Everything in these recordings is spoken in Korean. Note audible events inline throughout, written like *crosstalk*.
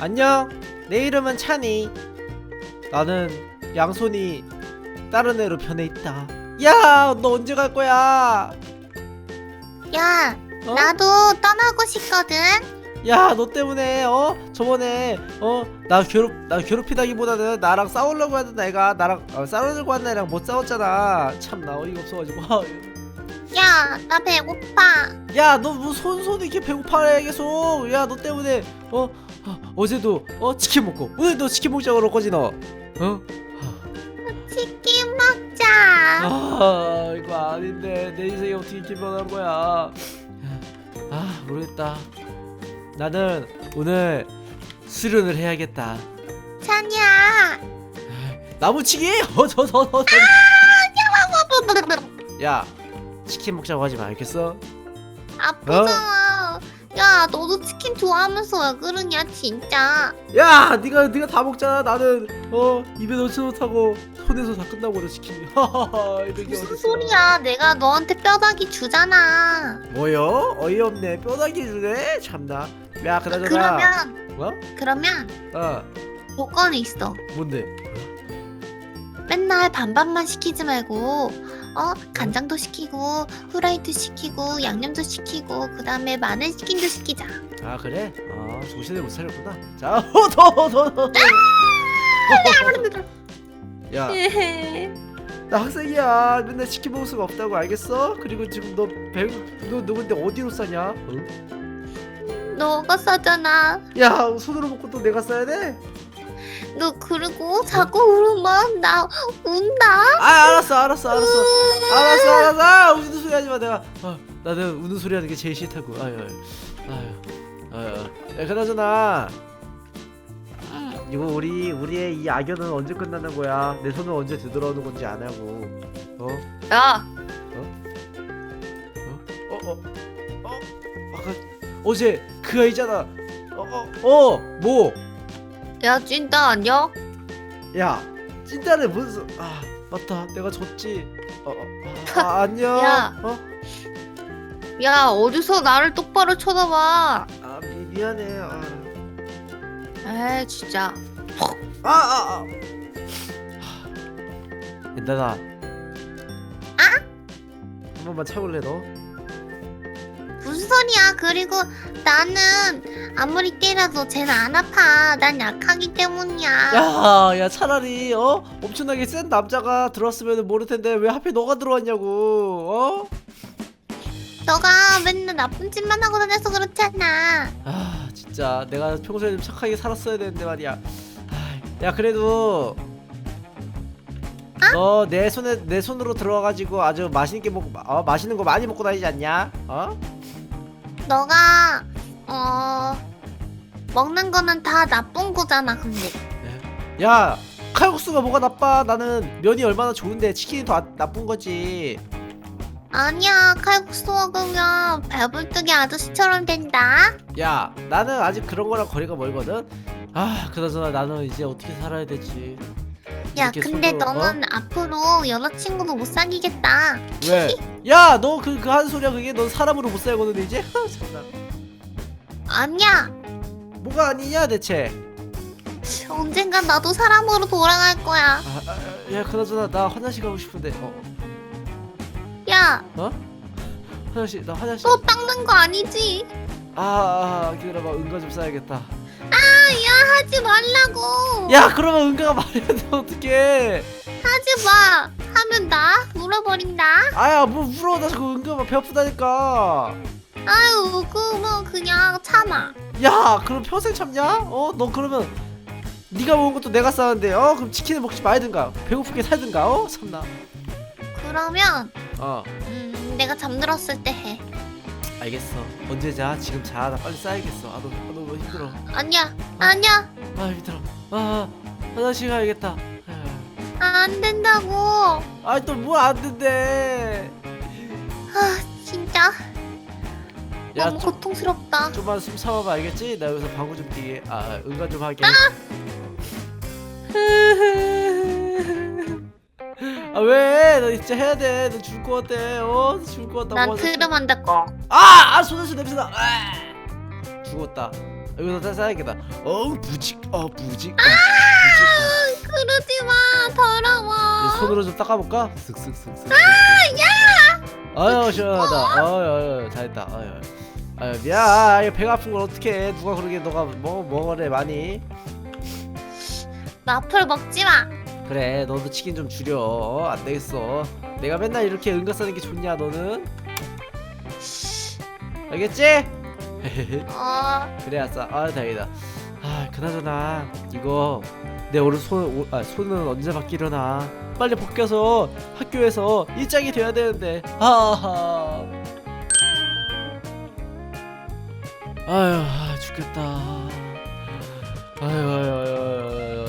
안녕. 내 이름은 찬이. 나는 양손이 다른 애로 변해 있다. 야, 너 언제 갈 거야? 야, 어? 나도 떠나고 싶거든. 야, 너 때문에 어 저번에 어 나 괴롭 나 괴롭히다기보다는 나랑 싸우려고 하던 애가 나랑 어, 싸우려고 하는 애랑 못 싸웠잖아. 참 나 어이가 없어가지고. 야, 나 배고파. 야, 너 뭐 손손이 이렇게 배고파해 계속. 야, 너 때문에 어, 어 어제도 어 치킨 먹고 오늘도 치킨 먹자고 그럴 거지 너. 어? 치킨 먹자. 아 이거 아닌데 내 인생이 어떻게 이렇게 변한 거야 아 모르겠다 나는 오늘 수련을 해야겠다 찬이야. 나무치기 어저저저 야 치킨 먹자고 하지 마 알겠어 아프잖아. 야, 너도 치킨 좋아하면서 왜 그러냐, 진짜. 야 네가 네가 다 먹잖아 나는 어 입에 넣지 못하고 손에서 다 끝나고 그래 치킨이 *laughs* 하하하 이런 게 무슨 어딨어. 소리야? 내가 너한테 뼈다귀 주잖아. 뭐요 어이없네 뼈다귀 주네 참나 야 그나저나 그러면 뭐? 그러면 어 조건이 있어. 뭔데 맨날 반반만 시키지 말고 어 간장도 시키고 후라이도 시키고 양념도 시키고 그 다음에 마늘 치킨도 시키자. 아 그래? 아 정신을 못 차렸구나 자 *laughs* 더더더 야나 *laughs* 학생이야 맨날 치킨 먹을 수가 없다고 알겠어? 그리고 지금 너 배우 너, 너 근데 어디로 싸냐? 응? 너가 싸잖아. 야 손으로 먹고 또 내가 싸야 돼? 너 그리고 자꾸 울으면 나 운다. 아 알았어 알았어 알았어 알았어 알았어 아, 우는 소리 하지 마 내가 아, 나는 우는 소리 하는 게 제일 싫다고 아유 아유 아유 아유 야 그나저나 응. 이거 우리 우리의 이 악연은 언제 끝나는 거야? 내 손을 언제 되돌아오는 건지 안 하고 어? 야, 어? 어? 어? 아까 어제 그 아이잖아 어? 어? 어? 뭐? 야 진짜 아니야? 야 찐따를 무슨 아 맞다 내가 졌지 어? 어 아, 안녕 *laughs* 야. 어? 야 어디서 나를 똑바로 쳐다봐. 아 미, 미안해 아. 에이 진짜. 아, 아, 아. 엔다나. 아? 한 번만 참을래 너? 무슨 소리야? 그리고 나는 아무리 때려도 쟤는 안 아파. 난 약하기 때문이야. 야, 야 차라리 어 엄청나게 센 남자가 들어왔으면 모를 텐데 왜 하필 너가 들어왔냐고 어? 너가 맨날 나쁜 짓만 하고 다녀서 그렇잖아. 아 진짜 내가 평소에 좀 착하게 살았어야 되는데 말이야. 아, 야 그래도 너 내 손에 내 손으로 들어와가지고 아주 맛있게 먹고 어 맛있는 거 많이 먹고 다니지 않냐? 어? 너가 어 먹는 거는 다 나쁜 거잖아. 근데 야 칼국수가 뭐가 나빠? 나는 면이 얼마나 좋은데 치킨이 더 아- 나쁜 거지. 아니야. 칼국수 먹으면 배불뚝이 아저씨처럼 된다. 야 나는 아직 그런 거랑 거리가 멀거든. 아 그나저나 나는 이제 어떻게 살아야 되지? 야, 이렇게 근데 손으로, 어? 너는 앞으로 여자친구도 못 사귀겠다. 왜? 야 너 그그 하는 소리야 그게 넌 사람으로 못 살거든 이제. *laughs* 참나. 아니야. 뭐가 아니냐 대체? 언젠간 나도 사람으로 돌아갈 거야. 아, 아, 아, 야 그나저나 나 화장실 가고 싶은데. 어 야, 화장실 나 화장실. 또 닦는 거 아니지? 아, 아 기다려봐 은가 좀 싸야겠다. 아, 야, 하지 말라고. 야 그러면 은가가 말해도 어떡해? 하지 마. 하면 나 물어버린다. 아야 뭐 물어 나 자꾸 은가가 배 아프다니까. 아유, 그뭐 그냥 참아. 야 그럼 평생 참냐? 어 너 그러면 네가 먹은 것도 내가 싸는데 어 그럼 치킨을 먹지 말든가 배고프게 살든가 어 참나. 그러면 어. 음, 내가 잠들었을 때 해. 알겠어. 언제 자? 지금 자나 빨리 싸야겠어. 아너 아, 너무 힘들어. 아니야, 아니야, 아 힘들어. 아 화장실 가야겠다. 안 된다고. 아또 뭐안 된대. 아, 진짜 야 너무 좀, 고통스럽다. 좀만 숨 참아봐 알겠지? 나 여기서 방구 좀 뛰게 아 응가 좀 하게 *laughs* 아 왜? 나 진짜 해야 돼. 너 죽을 것 같아. 어? 죽을 것 같다고. 난 하자. 트름 한다 꼭. 아! 아! 손에서 냄새나. 아! 죽었다. 여기서 다 싸야겠다 어우 부직 어 부직 어, 부직 그러지 마 더러워 이 손으로 좀 닦아볼까? 슥슥슥슥 아야 아유 시원하다 아유 아유 잘했다 아유 아유 미안. 아유, 배가 아픈 걸 어떡해. 누가 그러게. 너가 뭐 먹으래 많이. 나풀 먹지 마. 그래 너도 치킨 좀 줄여. 어, 안 되겠어. 내가 맨날 이렇게 응가 싸는 게 좋냐 너는? 알겠지? *laughs* 어, 그래 아싸. 아 다행이다. 아 그나저나 이거 내 오른손 오, 아, 손은 언제 바뀌려나? 빨리 벗겨서 학교에서 일장이 돼야 되는데. 하하 아유 아, 죽겠다 아유 아유 아유 아유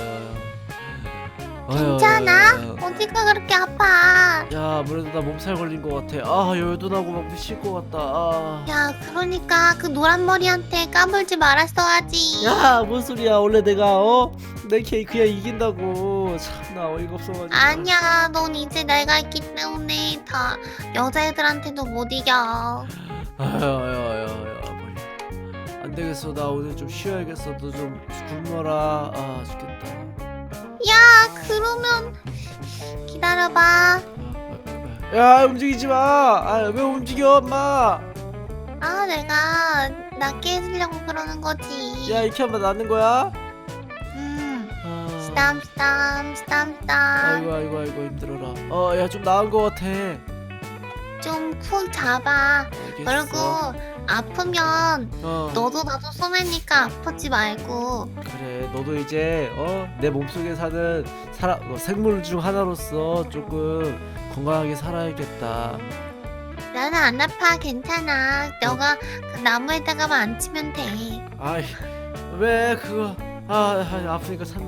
아유 괜찮아? 어디가 그렇게 아파 야 아무래도 나 몸살 걸린 것 같아 아 열도 나고 막 미칠 것 같다 아. 야 그러니까 그 노란 머리한테 까불지 말았어야지 야, 뭔 소리야? 원래 내가 어? 내 케이크야 이긴다고. 참 나 어이가 없어가지고. 아니야 넌 이제 내가 있기 때문에 다 여자애들한테도 못 이겨 아유, 아유, 아유, 아유, 머리. 안 되겠어. 나 오늘 좀 쉬어야겠어. 너 좀 굶어라. 아, 죽겠다. 야 그러면 기다려봐. 야, 움직이지 마. 아, 왜 움직여, 엄마? 아 내가 낫게 해주려고 그러는 거지 야, 이렇게 하면 낫는 거야? 음 아, 스담 스담 스담 스담 아이고, 아이고, 아이고 힘들어라. 어, 야, 좀 나은 것 같아. 좀 푹 잡아 알겠어. 그리고 아프면 어. 너도 나도 소매니까 아프지 말고. 그래 너도 이제 어 내 몸속에 사는 사람 어, 생물 중 하나로서 조금 건강하게 살아야겠다. 나는 안 아파. 괜찮아. 너가 그 나무에다가만 앉히면 돼. 아이 왜 그거? 아, 아 아프니까 내가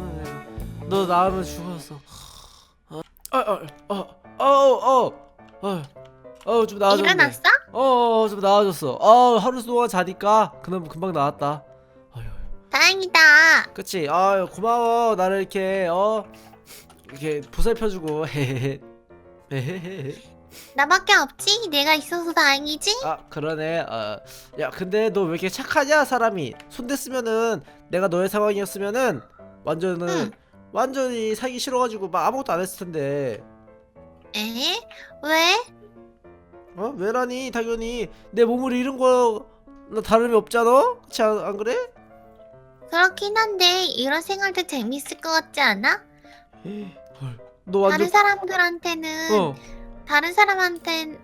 너 나으면 죽었어 어어어어어어좀 나아졌네. 일어났어? 어 좀 나아졌어. 아 하루 동안 자니까 그럼 금방 나았다. 다행이다. 그치? 아유 고마워. 나를 이렇게 어? 이렇게 보살펴주고. 헤헤헤 *laughs* 헤헤헤 나밖에 없지? 내가 있어서 다행이지? 아 그러네. 어 야 근데 너 왜 이렇게 착하냐 사람이? 손 댔으면은 내가 너의 상황이었으면은 완전은 응. 완전히 살기 싫어가지고 막 아무것도 안 했을 텐데. 에? 왜? 어? 왜라니? 당연히 내 몸을 잃은 거나 다름이 없잖아? 그치 안, 안 그래? 그렇긴 한데 이런 생활도 재밌을 것 같지 않아? 헐, 너 완전 다른 사람들한테는 어. 다른 사람한테는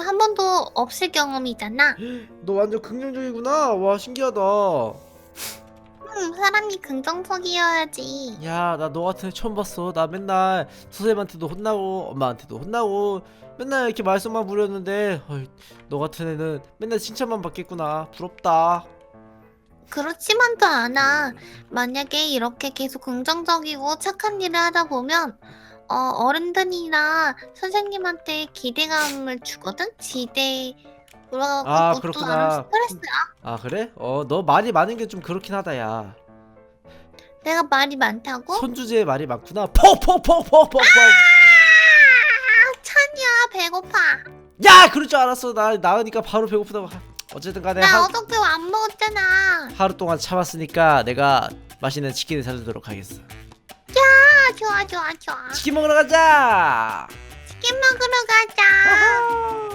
한 번도 없을 경험이잖아. *gasps* 너 완전 긍정적이구나. 와 신기하다 음, 사람이 긍정적이어야지. 야 나 너 같은 애 처음 봤어. 나 맨날 선생님한테도 혼나고 엄마한테도 혼나고 맨날 이렇게 말썽만 부렸는데 어이, 너 같은 애는 맨날 칭찬만 받겠구나. 부럽다. 그렇지만도 않아. 만약에 이렇게 계속 긍정적이고 착한 일을 하다 보면 어, 어른들이나 선생님한테 기대감을 주거든? 지대 그러고 아, 그것도 그렇구나. 나름 스트레스야. 아 그래? 어 너 말이 많은 게 좀 그렇긴 하다 야. 내가 말이 많다고? 손주제에 말이 많구나. 퍽퍽퍽퍽퍽퍽 아, 찬이야 배고파. 야 그럴 줄 알았어. 나 나으니까 바로 배고프다고. 하- 어쨌든 간에 나 하, 어저께 안 먹었잖아. 하루 동안 참았으니까 내가 맛있는 치킨을 사주도록 하겠어. 아 좋아 좋아 좋아. 치킨 먹으러 가자! 치킨 먹으러 가자